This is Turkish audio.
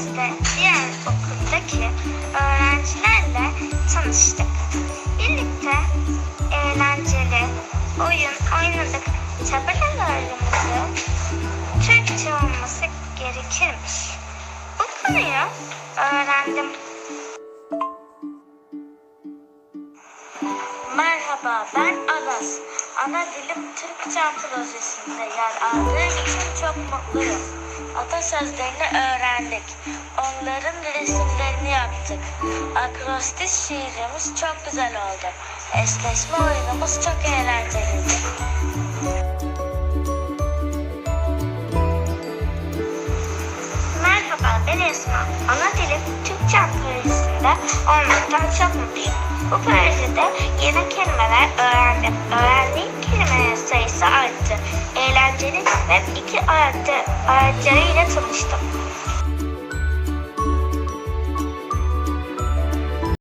Üniversite diğer okuldaki öğrencilerle tanıştık. Birlikte eğlenceli oyun oynadık. Tabelalarımızı Türkçe olması gerekirmiş. Bu konuyu öğrendim. Merhaba ben Anas. Ana dilim Türkçe antolojisinde yer aldığım için çok mutluyum. Atasözlerini öğrendik. Onların resimlerini yaptık. Akrostiş şiirimiz çok güzel oldu. Eşleşme oyunumuz çok eğlenceliydi. Merhaba, ben Esma. Ana dilim Türkçe projesinde olmaktan çok mutluyum. Bu projede yeni kelimeler öğrendim. Eğlenceli ve iki ayakta ayaklarıyla tanıştım.